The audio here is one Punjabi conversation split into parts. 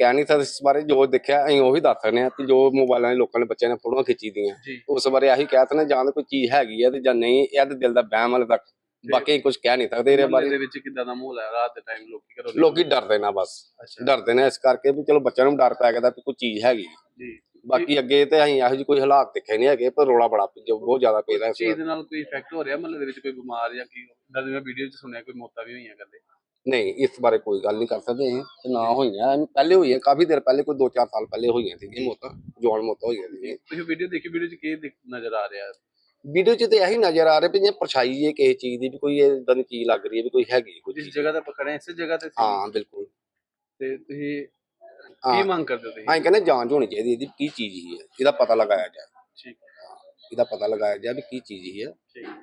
ਕਹਿ ਨਹੀਂ ਸਕਦੇ ਇਸ ਬਾਰੇ ਜੋ ਦੇਖਿਆ ਅਸੀਂ ਉਹੀ ਦੱਸ ਸਕਦੇ ਹਾਂ ਕਿ ਜੋ ਮੋਬਾਈਲਾਂ 'ਚ ਲੋਕਾਂ ਨੇ ਬੱਚਿਆਂ ਨੇ ਫੋਟੋਆਂ ਖਿੱਚੀ ਦੀਆਂ। ਉਸ ਬਾਰੇ ਆਹੀ ਕਹਿ ਹਾਂ, ਜਾਂ ਤਾਂ ਕੋਈ ਚੀਜ਼ ਹੈਗੀ ਹੈ ਤੇ ਜਾਂ ਨਹੀਂ ਇਹ ਤਾਂ ਦਿਲ ਦਾ ਵਹਿਮ ਵਾਲੇ ਤੱਕ। ਬਾਕੀ ਕੁਝ ਕਹਿ ਨਹੀਂ ਸਕਦੇ ਇਹਦੇ ਮੁਹੱਲੇ ਦੇ ਬਾਰੇ ਵਿੱਚ ਕਿੱਦਾਂ ਦਾ ਮਾਹੌਲ ਹੈ? ਰਾਤ ਦੇ ਟਾਈਮ ਲੋਕੀ ਘਰੋਂ ਲੋਕੀ ਡਰਦੇ ਨਾ ਬਸ। ਡਰਦੇ ਨੇ ਇਸ ਕਰਕੇ ਵੀ ਚਲੋ ਬੱਚਿਆਂ ਨੂੰ ਡਰ ਪੈ ਗਿਆ ਤਾਂ ਕੋਈ ਚੀਜ਼ ਹੈਗੀ। ਜੀ। ਬਾਕੀ ਅੱਗੇ ਤੇ ਅਸੀਂ ਇਹੋ ਜਿਹੀ ਕੋਈ ਹਾਲਾਤ ਦੇਖੇ ਨਹੀਂ ਹੈਗੇ ਪਰ ਰੋਲਾ ਬੜਾ ਬਹੁਤ ਜ਼ਿਆਦਾ ਪੈ ਰਿਹਾ ਇਸ ਚੀਜ਼ ਦੇ ਨਾਲ ਕੋਈ ਇਫੈਕਟ ਹੋ ਰਿਹਾ ਮਹੱਲੇ ਦੇ ਵਿੱਚ ਕੋਈ ਬਿਮਾਰ ਜਾਂ ਕੀ? ਜਦ ਮੈਂ ਵੀਡੀਓ 'ਚ ਸੁਣਿਆ ਕੋਈ ਮੌਤਾਂ ਵੀ ਹੋਈਆਂ ਕਰਦੇ। ਨਹੀਂ ਇਸ ਬਾਰੇ ਕੋਈ ਗੱਲ ਨਹੀਂ ਕਰ ਸਕਦੇ ਅਸੀਂ ਤੇ ਨਾ ਹੋਈਆਂ। ਪਹਿਲੇ ਹੋਈਆਂ ਕਾਫੀ ਦੇਰ ਪਹਿਲੇ ਕੋਈ 2-4 ਸਾਲ ਪਹਿਲੇ ਹੋਈਆਂ ਸੀਗੀਆਂ ਮੌਤਾਂ ਜਵਾਨ ਮੌਤਾਂ ਹੋਈਆਂ ਸੀਗੀਆਂ। ਤੁਸੀਂ ਵੀਡੀਓ ਦੇਖੀ ਵੀਡੀਓ 'ਚ ਕੀ ਨਜ਼ਰ ਆ ਰਿਹਾ? ਵੀਡੀਓ 'ਚ ਤੇ ਇਹੀ ਨਜ਼ਰ ਆ ਰਿਹਾ ਵੀ ਜੇ ਪਰਛਾਈ ਹੈ ਕਿਸੇ ਚੀਜ਼ ਦੀ ਵੀ ਕੋਈ ਇਦਾਂ ਦੀ ਚੀਜ਼ ਲੱਗ ਰਹੀ ਹੈ ਵੀ ਕੋਈ ਹੈਗੀ ਕੋਈ ਜਿਸ। ਜਗ੍ਹਾ ਤੇ ਹਾਂ ਇਸੇ ਜਗ੍ਹਾ ਤੇ ਸੀ। ਹਾਂ ਬਿਲਕੁਲ। ਤੇ ਤੁਸੀਂ ਕੀ ਹਾਂ ਮੰਗ ਕਰਦੇ ਹੋ ਤੁਸੀਂ? ਕਹਿੰਦੇ ਜਾਂਚ ਹੋਣੀ ਚਾਹੀਦੀ ਇਹਦੀ ਕੀ ਚੀਜ਼ ਹੀ ਹੈ ਇਹਦਾ ਪਤਾ ਲਗਾਇਆ ਜਾਏ। ਠੀਕ ਇਹਦਾ ਪਤਾ ਲਗਾਇਆ ਜਾਏ ਵੀ ਕੀ ਚੀਜ਼ ਹੀ ਹੈ। ਠੀਕ ਹਾਂ,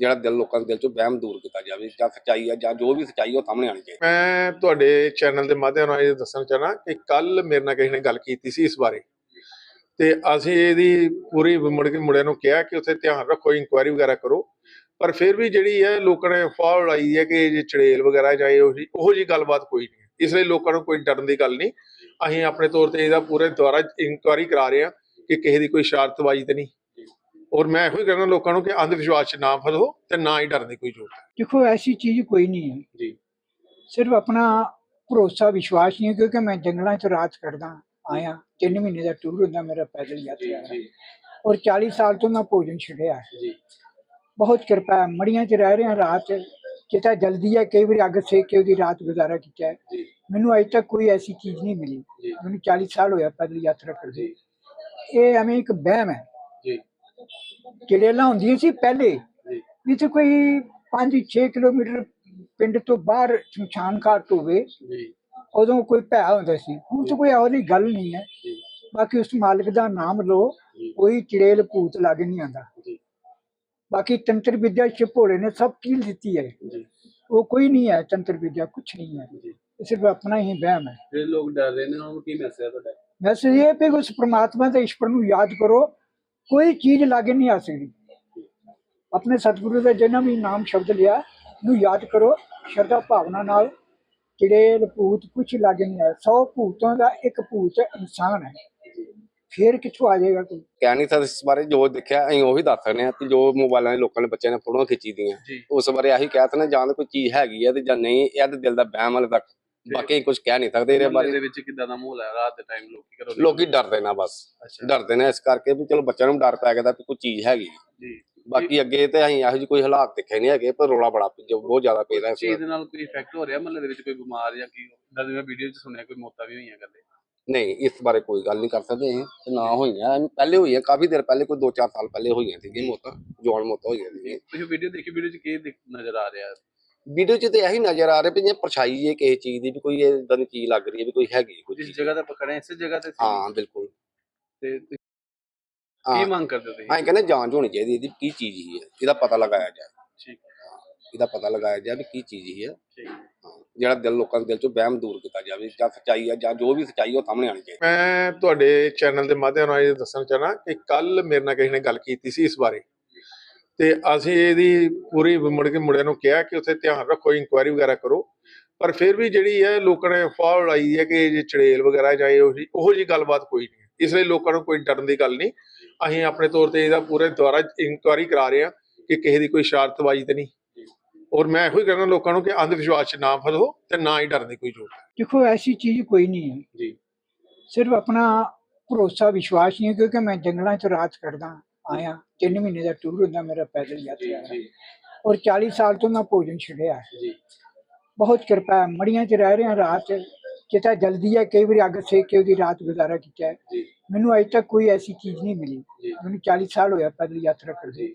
ਜਿਹੜਾ ਦਿਲ ਲੋਕਾਂ ਦੇ ਦਿਲ ਚੋਂ ਵਹਿਮ ਦੂਰ ਕੀਤਾ ਜਾਵੇ ਜਾਂ ਸੱਚਾਈ ਹੈ ਜਾਂ ਜੋ ਵੀ ਸੱਚਾਈ ਉਹ ਸਾਹਮਣੇ ਆਣੀ ਚਾਹੀਦੀ। ਮੈਂ ਤੁਹਾਡੇ ਚੈਨਲ ਦੇ ਮਾਧਿਅਮ ਨਾਲ ਇਹ ਦੱਸਣਾ ਚਾਹਣਾ ਕਿ ਕੱਲ ਮੇਰੇ ਨਾਲ ਕਿਸੇ ਨੇ ਗੱਲ ਕੀਤੀ ਸੀ ਇਸ ਬਾਰੇ। ਤੇ ਅਸੀਂ ਇਹਦੀ ਪੂਰੀ ਮੁੜ ਕੇ ਮੁੰਡਿਆਂ ਨੂੰ ਕਿਹਾ ਕਿ ਉੱਥੇ ਧਿਆਨ ਰੱਖੋ ਇਨਕੁਆਇਰੀ ਵਗੈਰਾ ਕਰੋ। ਪਰ ਫਿਰ ਵੀ ਜਿਹੜੀ ਹੈ ਲੋਕਾਂ ਨੇ ਫਾਹ ਉਡਾਈ ਹੈ ਕਿ ਜੇ ਚੜੇਲ ਵਗੈਰਾ ਜਾਂ ਇਹੋ ਜੀ ਉਹੋ ਜੀ ਗੱਲਬਾਤ ਕੋਈ ਨਹੀਂ ਇਸ ਲਈ ਲੋਕਾਂ ਨੂੰ ਕੋਈ ਡਰਨ ਦੀ ਗੱਲ ਨਹੀਂ। ਅਸੀਂ ਆਪਣੇ ਤੌਰ ਤੇ ਇਹਦਾ ਪੂਰੇ ਦੁਆਰਾ ਇਨਕੁਆਇਰੀ ਕਰਾ ਰਹੇ ਹਾਂ ਕਿ ਕਿਸੇ ਦੀ ਕੋਈ ਸ਼ਰਾਰਤਬਾਜ਼ੀ ਤੇ ਨਹੀਂ। ਔਰ ਮੈਂ ਇਹੋ ਹੀ ਕਹਿਣਾ ਲੋਕਾਂ ਨੂੰ ਕਿ ਅੰਧ ਵਿਸ਼ਵਾਸ ਨਾ ਫਸੋ ਤੇ ਨਾ ਹੀ ਡਰਨ ਦੀ ਕੋਈ ਜ਼ਰੂਰਤ ਹੈ। ਦੇਖੋ ਐਸੀ ਚੀਜ਼ ਕੋਈ ਨਹੀਂ ਹੈ। ਜੀ। ਸਿਰਫ ਆਪਣਾ ਭਰੋਸਾ ਵਿਸ਼ਵਾਸ ਨਹੀਂ ਕਿਉਂਕਿ ਮੈਂ ਜੰਗਲਾਂ 'ਚ ਰਾਤ ਕੱਢਦਾ ਆਇਆ 3 ਮਹੀਨੇ ਦਾ ਟੂਰ ਹੁੰਦਾ ਮੇਰਾ ਪੈਦਲ ਯਾਤਰਾ ਔਰ 40 ਸਾਲ ਤੋਂ ਮੈਂ ਭੋਜਨ ਛੱਡਿਆ ਜੀ। ਬਹੁਤ ਕਿਰਪਾ ਮੜੀਆਂ 'ਚ ਰਹਿ ਰਿਹਾ ਰਾਤ ਕਿਤਾ ਜਲਦੀ ਹੈ ਕਈ ਵਾਰ ਅੱਗ ਸੇਕ ਕੇ ਉਹਦੀ ਰਾਤ ਗੁਜ਼ਾਰਾ ਕੀਤਾ ਹੈ। ਮੈਨੂੰ ਅਜੇ ਤੱਕ ਕੋਈ ਐਸੀ ਚੀਜ਼ ਨਹੀਂ ਮਿਲੀ। ਮੈਨੂੰ 40 ਸਾਲ ਹੋਇਆ ਪੈਦਲ ਯਾਤਰਾ ਕਰਦੇ ਇਹ ਐਵੇਂ ਇੱਕ ਹੈ। ਚੜੇਲਾਂ ਹੁੰਦੀਆਂ ਸੀ ਪਹਿਲੇ। ਤੇ ਕੋਈ 5-6 ਕਿਲੋਮੀਟਰ ਪਿੰਡ ਤੋਂ ਬਾਹਰ ਸ਼ਮਸ਼ਾਨ ਘਾਟ ਹੋਵੇ ਜੀ। ਉਦੋਂ ਕੋਈ ਭੈ ਹੁੰਦਾ ਸੀ। ਹੁਣ ਤਾਂ ਕੋਈ ਇਹੋ ਜਿਹੀ ਗੱਲ ਨਹੀਂ ਹੈ। ਬਾਕੀ ਉਸ ਮਾਲਕ ਦਾ ਨਾਮ ਲਓ ਕੋਈ ਚੜੇਲ ਭੂਤ ਲੱਗ ਨਹੀਂ ਆਂਦਾ ਬਾਕੀ ਤੰਤਰ ਵਿਦਿਆ ਛਪੋੜੇ ਨੇ ਸਭ ਕੀਲ ਦਿੱਤੀ ਹੈ। ਉਹ ਕੋਈ ਨਹੀਂ ਹੈ ਤੰਤਰ ਵਿਦਿਆ ਕੁਛ ਨਹੀਂ ਹੈ। ਸਿਰਫ ਆਪਣਾ ਹੀ ਵਹਿਮ ਹੈ। ਜਿਹੜੇ ਲੋਕ ਡਰ ਰਹੇ ਨੇ ਉਹਨਾਂ ਨੂੰ ਕੀ ਮੈਸੇਜ ਹੈ ਤੁਹਾਡਾ? ਵੈਸੇ ਇਹ ਹੈ ਕਿ ਉਸ ਪ੍ਰਮਾਤਮਾ ਦੇ ਈਸ਼ਵਰ ਨੂੰ ਯਾਦ ਕਰੋ ਕੋਈ ਚੀਜ਼ ਲਾਗੇ ਨਹੀਂ ਆ ਸਕਦੀ। ਆਪਣੇ ਸਤਿਗੁਰੂ ਦਾ ਜਿੰਨਾ ਵੀ ਨਾਮ ਸ਼ਬਦ ਲਿਆ ਨੂੰ ਯਾਦ ਕਰੋ ਸ਼ਰਧਾ ਭਾਵਨਾ ਨਾਲ ਚੜੇਲ ਭੂਤ ਕੁਛ ਲਾਗੇ ਨਹੀਂ ਆ 100 ਭੂਤਾਂ ਦਾ ਇੱਕ ਭੂਤ ਇਨਸਾਨ ਹੈ। ਫੇਰ ਕਿੱਥੋਂ ਆ ਜਾਏਗਾ ਕੋਈ? ਕਹਿ ਨਹੀਂ ਸਕਦੇ ਇਸ ਬਾਰੇ ਜੋ ਦੇਖਿਆ ਅਸੀਂ ਉਹੀ ਦੱਸ ਸਕਦੇ ਹਾਂ ਕਿ ਜੋ ਮੋਬਾਈਲਾਂ 'ਚ ਲੋਕਾਂ ਨੇ ਬੱਚਿਆਂ ਨੇ ਫੋਟੋਆਂ ਖਿੱਚੀ ਦੀਆਂ। ਉਸ ਬਾਰੇ ਆਹੀ ਕਹਿ ਸਕਦੇ ਹਾਂ, ਜਾਂ ਤਾਂ ਕੋਈ ਚੀਜ਼ ਹੈਗੀ ਹੈ ਤੇ ਜਾਂ ਨਹੀਂ ਇਹ ਤਾਂ ਦਿਲ ਦਾ ਵਹਿਮ ਵਾਲੇ ਤੱਕ। ਬਾਕੀ ਕੁਝ ਕਹਿ ਨਹੀਂ ਸਕਦੇ ਇਹਦੇ ਮੁਹੱਲੇ ਦੇ ਬਾਰੇ ਵਿੱਚ ਕਿੱਦਾਂ ਦਾ ਮਾਹੌਲ ਹੈ ਰਾਤ ਦੇ ਟਾਈਮ ਲੋਕੀ ਘਰੋਂ ਲੋਕੀ ਡਰਦੇ ਨਾ ਬਸ। ਡਰਦੇ ਨੇ ਇਸ ਕਰਕੇ ਵੀ ਚਲੋ ਬੱਚਿਆਂ ਨੂੰ ਡਰ ਪੈ ਗਿਆ ਤਾਂ ਕੋਈ ਚੀਜ਼ ਹੈਗੀ। ਜੀ। ਬਾਕੀ ਅੱਗੇ ਤੇ ਅਸੀਂ ਇਹੋ ਜਿਹੀ ਕੋਈ ਹਾਲਾਤ ਦੇਖੇ ਨਹੀਂ ਹੈਗੇ ਪਰ ਰੋਲਾ ਬੜਾ ਬਹੁਤ ਜ਼ਿਆਦਾ ਪੈ ਰਿਹਾ ਇਸ ਚੀਜ਼ ਦੇ ਨਾਲ ਕੋਈ ਇਫੈਕਟ ਹੋ ਰਿਹਾ ਮਹੱਲੇ ਦੇ ਵਿੱਚ ਕੋਈ ਬਿਮਾਰ ਜਾਂ ਕੀ? ਜਦ ਮੈਂ ਵੀਡੀਓ 'ਚ ਸੁਣਿਆ ਕੋਈ ਮੌਤਾਂ ਵੀ ਹੋਈਆਂ ਕਰਦੇ। ਨਹੀਂ ਇਸ ਬਾਰੇ ਕੋਈ ਗੱਲ ਨਹੀਂ ਕਰ ਸਕਦੇ ਤੇ ਨਾ ਹੋਈਆਂ। ਪਹਿਲੇ ਹੋਈਆਂ ਕਾਫੀ ਦੇਰ ਪਹਿਲੇ ਕੋਈ 2-4 ਸਾਲ ਪਹਿਲੇ ਹੋਈਆਂ ਸੀਗੀਆਂ ਮੌਤਾਂ ਜਵਾਨ ਮੌਤਾਂ ਹੋਈਆਂ ਸੀਗੀਆਂ। ਤੁਸੀਂ ਵੀਡੀਓ ਦੇਖੀ ਵੀਡੀਓ 'ਚ ਕੀ ਨਜ਼ਰ ਆ ਰਿਹਾ? ਵੀਡੀਓ 'ਚ ਤੇ ਇਹੀ ਨਜ਼ਰ ਆ ਰਿਹਾ ਵੀ ਜੇ ਪਰਛਾਈ ਹੈ ਕਿਸੇ ਚੀਜ਼ ਦੀ ਵੀ ਕੋਈ ਇਦਾਂ ਦੀ ਚੀਜ਼ ਲੱਗ ਰਹੀ ਹੈ ਵੀ ਕੋਈ ਹੈਗੀ ਕੋਈ ਜਿਸ। ਜਗ੍ਹਾ ਤੇ ਹਾਂ ਇਸੇ ਜਗ੍ਹਾ ਤੇ ਹਾਂ ਬਿਲਕੁਲ। ਤੇ ਕੀ ਮੰਗ ਕਰਦੇ ਹੋ ਤੁਸੀਂ? ਅਸੀਂ ਕਹਿੰਦੇ ਜਾਂਚ ਹੋਣੀ ਚਾਹੀਦੀ ਇਹਦੀ ਕੀ ਚੀਜ਼ ਹੀ ਹੈ ਇਹਦਾ ਪਤਾ ਲਗਾਇਆ ਜਾਏ। ਠੀਕ। ਇਹਦਾ ਪਤਾ ਲਗਾਇਆ ਜਾਏ ਵੀ ਕੀ ਚੀਜ਼ ਹੀ ਹੈ। ਠੀਕ। ਹਾਂ, ਜਿਹੜਾ ਦਿਲ ਲੋਕਾਂ ਦੇ ਦਿਲ ਚੋਂ ਵਹਿਮ ਦੂਰ ਕੀਤਾ ਜਾਵੇ ਜਾਂ ਸੱਚਾਈ ਹੈ ਜਾਂ ਜੋ ਵੀ ਸੱਚਾਈ ਹੈ ਉਹ ਸਾਹਮਣੇ ਆਣੀ ਚਾਹੀਦੀ ਮੈਂ ਤੁਹਾਡੇ ਚੈਨਲ ਦੇ ਮਾਧਿਅਮ ਨਾਲ ਇਹ ਦੱਸਣਾ ਚਾਹਣਾ ਕਿ ਕੱਲ ਮੇਰੇ ਨਾਲ ਕਿਸੇ ਨੇ ਗੱਲ ਕੀਤੀ ਸੀ ਇਸ ਬਾਰੇ। ਤੇ ਅਸੀਂ ਇਹਦੀ ਪੂਰੀ ਮੁੜ ਕੇ ਮੁੰਡਿਆਂ ਨੂੰ ਕਿਹਾ ਕਿ ਉੱਥੇ ਧਿਆਨ ਰੱਖੋ ਇਨਕੁਆਇਰੀ ਵਗੈਰਾ ਕਰੋ। ਪਰ ਫਿਰ ਵੀ ਜਿਹੜੀ ਹੈ ਲੋਕਾਂ ਨੇ ਫਾਲ ਉਡਾਈ ਹੈ ਕਿ ਜੇ ਚੜੇਲ ਵਗੈਰਾ ਜਾਏ ਉਹੋ ਜੀ ਗੱਲਬਾਤ ਕੋਈ ਨਹੀਂ ਇਸ ਲਈ ਲੋਕਾਂ ਨੂੰ ਕੋਈ ਡਰਨ ਦੀ ਗੱਲ ਨਹੀਂ। ਅਸੀਂ ਆਪਣੇ ਤੌਰ ਤੇ ਇਹਦਾ ਪੂਰੇ ਦੁਆਰਾ ਇਨਕੁਆਇਰੀ ਕਰਾ ਰਹੇ ਹਾਂ ਕਿ ਕਿਸੇ ਦੀ ਕੋਈ ਸ਼ਰਾਰਤਬਾਜ਼ੀ ਤੇ ਨਹੀਂ। ਔਰ ਮੈਂ ਇਹੋ ਹੀ ਕਹਿੰਦਾ ਲੋਕਾਂ ਨੂੰ ਕਿ ਅੰਧ ਵਿਸ਼ਵਾਸ 'ਚ ਨਾ ਫਸੋ ਤੇ ਨਾ ਹੀ ਡਰਨ ਦੀ ਕੋਈ ਜ਼ਰੂਰਤ ਦੇਖੋ ਐਸੀ ਚੀਜ਼ ਕੋਈ ਨਹੀਂ ਹੈ। ਜੀ। ਸਿਰਫ ਆਪਣਾ ਭਰੋਸਾ ਵਿਸ਼ਵਾਸ ਨਹੀਂ ਕਿਉਂਕਿ ਮੈਂ ਜੰਗਲਾਂ 'ਚ ਰਾਜ ਕਰਦਾ ਆਇਆ। 3 ਮਹੀਨੇ ਦਾ ਟੂਰ ਹੁੰਦਾ ਮੇਰਾ ਪੈਦਲ ਯਾਤਰਾ ਦਾ ਔਰ 40 ਸਾਲ ਤੋਂ ਮੈਂ ਭੋਜਨ ਛੜਿਆ ਬਹੁਤ ਕਿਰਪਾ ਹੈ। ਮੜੀਆਂ 'ਚ ਰਹਿ ਰਿਹਾ ਰਾਤ ਕਿਤਾ ਜਲਦੀ ਹੈ ਕਈ ਵਾਰੀ ਅੱਗ ਸੇਕ ਕੇ ਉਹਦੀ ਰਾਤ ਗੁਜ਼ਾਰਾ ਕੀਤਾ ਹੈ। ਮੈਨੂੰ ਅਜੇ ਤੱਕ ਕੋਈ ਐਸੀ ਚੀਜ਼ ਨਹੀਂ ਮਿਲੀ। ਮੈਨੂੰ 40 ਸਾਲ ਹੋਇਆ ਪੈਦਲ ਯਾਤਰਾ ਕਰਦੇ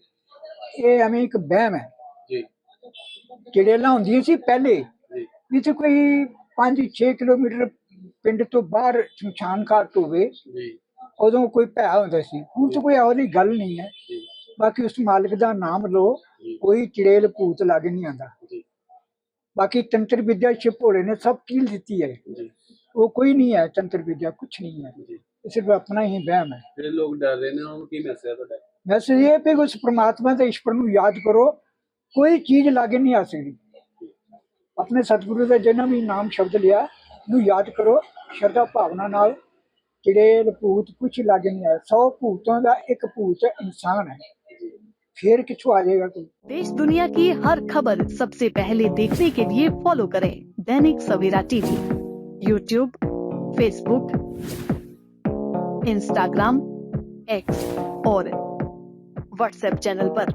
ਇਹ ਐਵੇਂ ਇੱਕ ਵਹਿਮ ਹੈ। ਜੀ। ਕਿੜੇਲਾ ਹੁੰਦੀਆਂ ਸੀ ਪਹਿਲੇ। ਜਿੱਥੇ ਕੋਈ 5-6 ਕਿਲੋਮੀਟਰ ਪਿੰਡ ਤੋਂ ਬਾਹਰ ਸ਼ਮਸ਼ਾਨ ਘਾਟ ਹੋਵੇ ਜੀ। ਉਦੋਂ ਕੋਈ ਭੈ ਹੁੰਦਾ ਸੀ। ਹੁਣ ਤਾਂ ਕੋਈ ਇਹੋ ਜਿਹੀ ਗੱਲ ਨਹੀਂ ਹੈ। ਬਾਕੀ ਉਸ ਮਾਲਕ ਦਾ ਨਾਮ ਲਓ ਕੋਈ ਚੜੇਲ ਭੂਤ ਲੱਗ ਨਹੀਂ ਆਂਦਾ ਬਾਕੀ ਤੰਤਰ ਵਿਦਿਆ ਛਪੋੜੇ ਨੇ ਸਭ ਕੀਲ ਦਿੱਤੀ ਹੈ। ਉਹ ਕੋਈ ਨਹੀਂ ਹੈ ਤੰਤਰ ਵਿਦਿਆ ਕੁਛ ਨਹੀਂ ਹੈ। ਸਿਰਫ ਆਪਣਾ ਹੀ ਵਹਿਮ ਹੈ। ਜਿਹੜੇ ਲੋਕ ਡਰ ਰਹੇ ਨੇ ਉਹਨਾਂ ਨੂੰ ਕੀ ਮੈਸੇਜ ਹੈ ਤੁਹਾਡਾ? ਵੈਸੇ ਇਹ ਹੈ ਕਿ ਉਸ ਪ੍ਰਮਾਤਮਾ ਦੇ ਈਸ਼ਵਰ ਨੂੰ ਯਾਦ ਕਰੋ ਕੋਈ ਚੀਜ਼ ਲਾਗੇ ਨਹੀਂ ਆ ਸਕਦੀ। ਆਪਣੇ ਸਤਿਗੁਰੂ ਦਾ ਜਿੰਨਾ ਵੀ ਨਾਮ ਸ਼ਬਦ ਲਿਆ ਨੂੰ ਯਾਦ ਕਰੋ ਸ਼ਰਧਾ ਭਾਵਨਾ ਨਾਲ ਜਿਹੜੇ ਭੂਤ ਕੁਛ ਲਾਗੇ ਨਹੀਂ ਆਇਆ 100 ਭੂਤਾਂ ਦਾ ਇੱਕ ਭੂਤ ਇਨਸਾਨ ਹੈ ਫਿਰ ਕਿੱਥੋਂ ਆ ਜਾਏਗਾ ਕੋਈ देश दुनिया की हर खबर सबसे पहले देखने के लिए फॉलो करें Dainik Savera TV YouTube Facebook Instagram X और व्हाट्सएप चैनल पर।